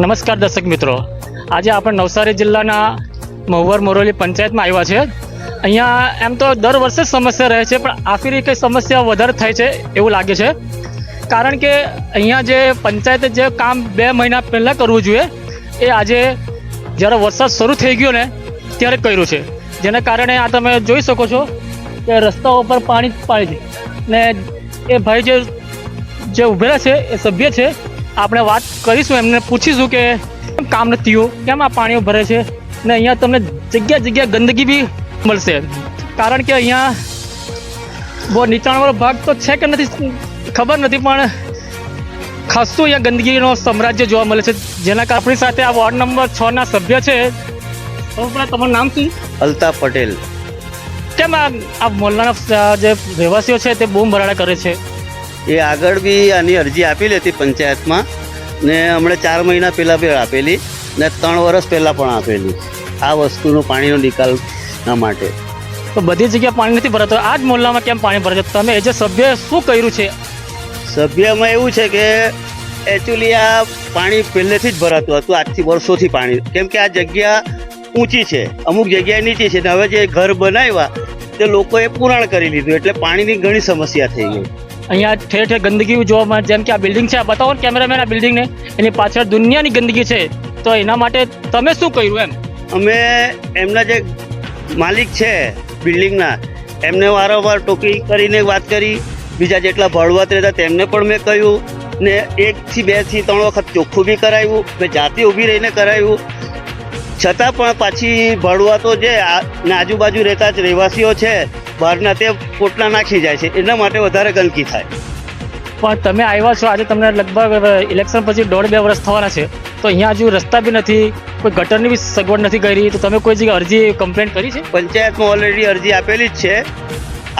નમસ્કાર દર્શક મિત્રો. આજે આપણે નવસારી જિલ્લાના મહુવર મોરોલી પંચાયતમાં આવ્યા છે. અહીંયા એમ તો દર વર્ષે સમસ્યા રહે છે, પણ આખરી કંઈ સમસ્યા વધારે થાય છે એવું લાગે છે. કારણ કે અહીંયા જે પંચાયતે જે કામ બે મહિના પહેલાં કરવું જોઈએ, એ આજે જ્યારે વરસાદ શરૂ થઈ ગયો ને, ત્યારે કર્યું છે. જેના કારણે આ તમે જોઈ શકો છો કે રસ્તાઓ પર પાણી પાણી ને એ ભાઈ જે જે ઉભેલા છે, એ સભ્ય છે આપણે વાત કરીશું એમને પૂછીશું કે કેમ કામ નથી થયું કેમ આ પાણીઓ ભરે છે ને અહીંયા તમને જગ્યા જગ્યા ગંદકી બી મળશે. કારણ કે અહીંયા બહુ નીચાણવાળો ભાગ તો છે કે નથી ખબર નથી પણ ખાસું અહીંયા ગંદકીનો સામ્રાજ્ય જોવા મળે છે. જેના આપણી સાથે આ વોર્ડ નંબર છ ના સભ્ય છે. તમારું નામ શું? અલ્તા પટેલ. કેમ આ મોલના જે રહેવાસીઓ છે તે બૂમ ભરાડા કરે છે? એ આગળ બી આની અરજી આપેલી હતી પંચાયતમાં ને હમણાં ચાર મહિના પહેલાં બી આપેલી ને ત્રણ વર્ષ પહેલાં પણ આપેલી આ વસ્તુનો પાણીનો નિકાલના માટે. તો બધી જગ્યાએ પાણી નથી ભરાતું. આ જ મોહલ્લામાં કેમ પાણી ભરે તમે એજ જે સભ્ય શું કર્યું છે? સભ્યમાં એવું છે કે એકચ્યુઅલી આ પાણી પહેલેથી જ ભરાતું હતું. આજથી વર્ષોથી પાણી. કેમ કે આ જગ્યા ઊંચી છે. અમુક જગ્યાએ નીચી છે. ને હવે જે ઘર બનાવ્યા તે લોકોએ પુરાણ કરી લીધું. એટલે પાણીની ઘણી સમસ્યા થઈ ગઈ. અહીંયા ઠેર ઠેર ગંદકી જોવા મળે, જેમ કે આ બિલ્ડિંગ છે, આ બતાવો ને કેમેરામેન આ બિલ્ડિંગને એની પાછળ દુનિયાની ગંદકી છે. તો એના માટે તમે શું કર્યું એમ? અમે એમના જે માલિક છે બિલ્ડિંગના, એમને વારંવાર ટોકી કરીને વાત કરી. બીજા જેટલા ભળવત રહેતા તેમને પણ મેં કહ્યું ને એકથી બેથી ત્રણ વખત ચોખ્ખું બી કરાવ્યું મેં જાતે ઊભી રહીને કરાવ્યું. છતાં પણ પાછી ભાડુઆતો જે આ- ને આજુબાજુ રહેતા જ રહેવાસીઓ છે બહારના તે પોટલા નાખી જાય છે. એના માટે વધારે ગંદકી થાય. પણ તમે આવ્યા છો આજે તમને લગભગ ઇલેક્શન પછી દોઢ બે વર્ષ થવાના છે. તો અહીંયા હજુ રસ્તા બી નથી કોઈ ગટરની બી સગવડ નથી કરી. તો તમે કોઈ જગ્યાએ અરજી કમ્પ્લેન કરી છે? પંચાયતમાં ઓલરેડી અરજી આપેલી જ છે.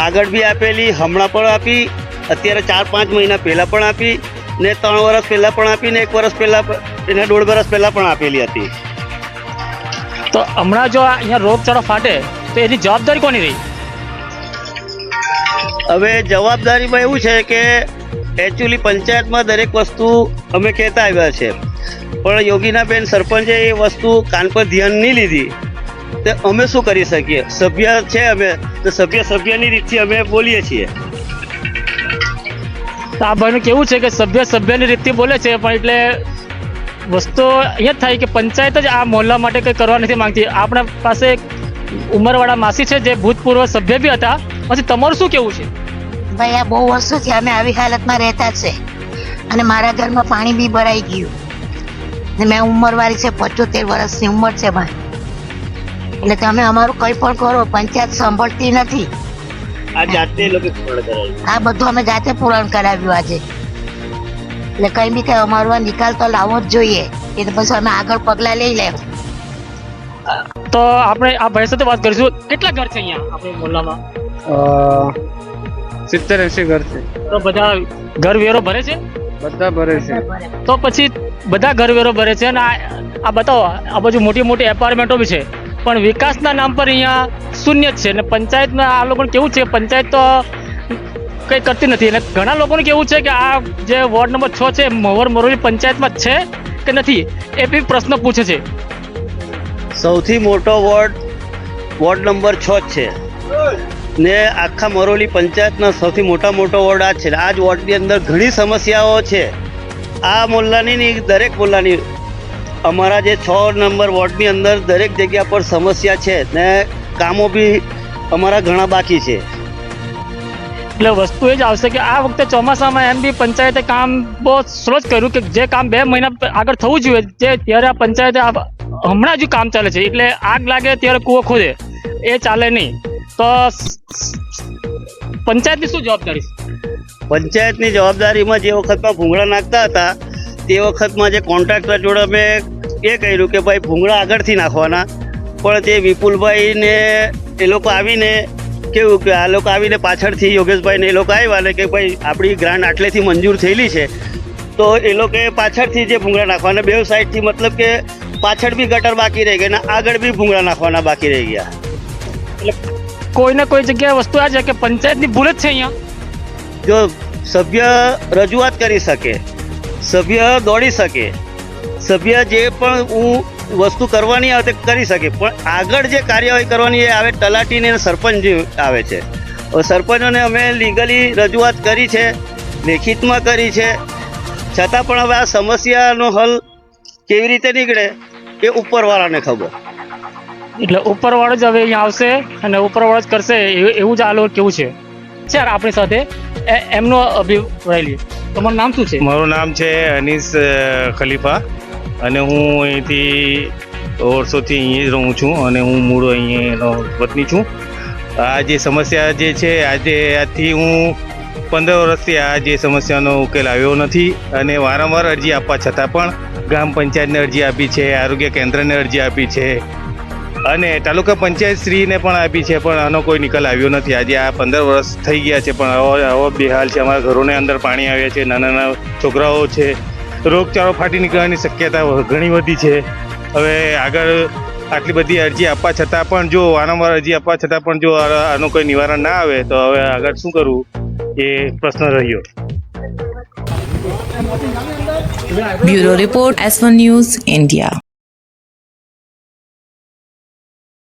આગળ બી આપેલી હમણાં પણ આપી. અત્યારે ચાર પાંચ મહિના પહેલાં પણ આપી ને ત્રણ વર્ષ પહેલાં પણ આપી ને એક વર્ષ પહેલાં એને દોઢ વર્ષ પહેલાં પણ આપેલી હતી. તો હમણાં જો અહીંયા રોગચાળો ફાટે તો એની જવાબદારી કોની રહી? હવે જવાબદારીમાં એવું છે કે એકચ્યુઅલી પંચાયતમાં દરેક વસ્તુ અમે કહેતા આવ્યા છે. પણ યોગીનાબેન સરપંચે એ વસ્તુ કાન પર ધ્યાન નહીં લીધી. તો અમે શું કરી શકીએ? સભ્ય છે અમે. તો સભ્ય સભ્યની રીતથી અમે બોલીએ છીએ. આ ભાઈનું કેવું છે કે સભ્ય સભ્યની રીતથી બોલે છે, પણ એટલે વસ્તુ અહીંયા જ થાય કે પંચાયત જ આ મોહલ્લા માટે કંઈ કરવા નથી માંગતી. આપણા પાસે ઉંમરવાળા માસી છે, જે ભૂતપૂર્વ સભ્ય બી હતા. પછી તમારું શું કેવું છે? ભાઈ આ બહુ વર્ષોથી અમે આવી હાલતમાં રહેતા છે. અને મારા ઘરમાં પાણી બી ભરાઈ ગયું. ને મેં ઉંમરવાળી છે પચોતેર વર્ષની ઉંમર છે ભાઈ. એટલે તમે અમારું કંઈ પણ કરો પંચાયત સાંભળતી નથી. આ જાતે લોકો આ બધું અમે જાતે પૂરણ કરાવ્યું આજે. એટલે કંઈ બી કંઈ અમારો આ નિકાલ તો લાવવો જ જોઈએ. એ તો પછી અમે આગળ પગલાં લઈ લેવું. તો આપણે આ ભાઈ સાથે વાત કરીશું. કેટલા ઘર છે અહીંયા આપણે મોહલ્લામાં સિત્તેર એસી ઘર છે. તો બધા ઘર વેરો ભરે છે? બધા ભરે છે. તો પછી બધા ઘર વેરો ભરે છે અને આ આ બતાવો આ બાજુ મોટી મોટી એપાર્ટમેન્ટો બી છે. પણ વિકાસના નામ પર અહીંયા શૂન્ય જ છે અને પંચાયતમાં આ લોકોને કેવું છે પંચાયત તો કંઈ કરતી નથી. અને ઘણા લોકોને કેવું છે કે આ જે વોર્ડ નંબર છ છે મહુવર મોરલી પંચાયતમાં છે કે નથી? એ બી પ્રશ્ન પૂછે છે. સૌથી મોટો વોર્ડ વોર્ડ નંબર છ જ છે. ને આખા મરોલી પંચાયતના સૌથી મોટા મોટો વોર્ડ આ છે. આ જ વોર્ડની અંદર ઘણી સમસ્યાઓ છે. આ મોલ્લાની નહીં દરેક મોલ્લાની. અમારા જે છ નંબર વોર્ડની અંદર દરેક જગ્યા પર સમસ્યા છે ને કામો બી અમારા ઘણા બાકી છે. એટલે વસ્તુ એ જ આવશે કે આ વખતે ચોમાસામાં એમ બી પંચાયતે કામ બહુ સ્લો જ કર્યું કે જે કામ બે મહિના આગળ થવું જોઈએ, જે ત્યારે આ પંચાયતે હમણાં જ કામ ચાલે છે. એટલે આગ લાગે ત્યારે કૂવો ખોદે. એ ચાલે નહીં. તો પંચાયતની શું જવાબદારી? પંચાયતની જવાબદારીમાં જે વખતમાં ભૂંગળા નાખતા હતા તે વખતમાં જે કોન્ટ્રાક્ટર જોડે અમે એ કહ્યું કે ભાઈ ભૂંગળા આગળથી નાખવાના. પણ તે વિપુલભાઈને એ લોકો આવીને કેવું કે આ લોકો આવીને પાછળથી યોગેશભાઈને એ લોકો આવ્યા ને કે ભાઈ આપણી ગ્રાન્ટ આટલેથી મંજૂર થયેલી છે. તો એ લોકોએ પાછળથી જે ભૂંગળા નાખવાના બે સાઈડથી મતલબ કે પાછળ બી ગટર બાકી રહી ગયા ને આગળ બી ભૂંગળા નાખવાના બાકી રહી ગયા. એટલે કોઈ ને કોઈ જગ્યાએ વસ્તુ આ છે કે પંચાયતની ભૂલ જ છે અહીંયા? જો સભ્ય રજૂઆત કરી શકે, સભ્ય દોડી શકે, સભ્ય જે પણ હું વસ્તુ કરવાની આવે તે કરી શકે, પણ આગળ જે કાર્યવાહી કરવાની એ આવે તલાટીને સરપંચ આવે છે. સરપંચોને અમે લીગલી રજૂઆત કરી છે, લેખિતમાં કરી છે. છતાં પણ હવે આ સમસ્યાનો હલ કેવી રીતે નીકળે એ ઉપરવાળાને ખબર. એટલે ઉપરવાળો જ હવે અહીંયા આવશે અને ઉપરવાળો જ કરશે, એવું જ આ કેવું છે. સર આપણી સાથે. એમનો અભિપ્રાય લઈએ. તમારું નામ શું છે? મારું નામ છે અનીસ ખલીફા. અને હું અહીંથી વર્ષોથી અહીં જ રહું છું અને હું મૂળ અહીંનો વતની છું. આ જે સમસ્યા જે છે, આજે આજથી હું પંદર વર્ષથી આ જે સમસ્યાનો ઉકેલ આવ્યો નથી અને વારંવાર અરજી આપવા છતાં પણ ગ્રામ પંચાયતને અરજી આપી છે, આરોગ્ય કેન્દ્રને અરજી આપી છે. અને તાલુકા પંચાયત શ્રીને પણ આપી છે પણ આનો કોઈ નિકાલ આવ્યો નથી. આજે આ પંદર વર્ષ થઈ ગયા છે પણ આવો આવો બેહાલ છે. અમારા ઘરોને અંદર પાણી આવ્યા છે નાના નાના છોકરાઓ છે. રોગચાળો ફાટી નીકળવાની શક્યતા ઘણી વધી છે. હવે આગળ આટલી બધી અરજી આપવા છતાં પણ જો વારંવાર અરજી આપવા છતાં પણ જો આનું કોઈ નિવારણ ના આવે તો હવે આગળ શું કરવું એ પ્રશ્ન રહ્યો. Bureau Report S1 News, India.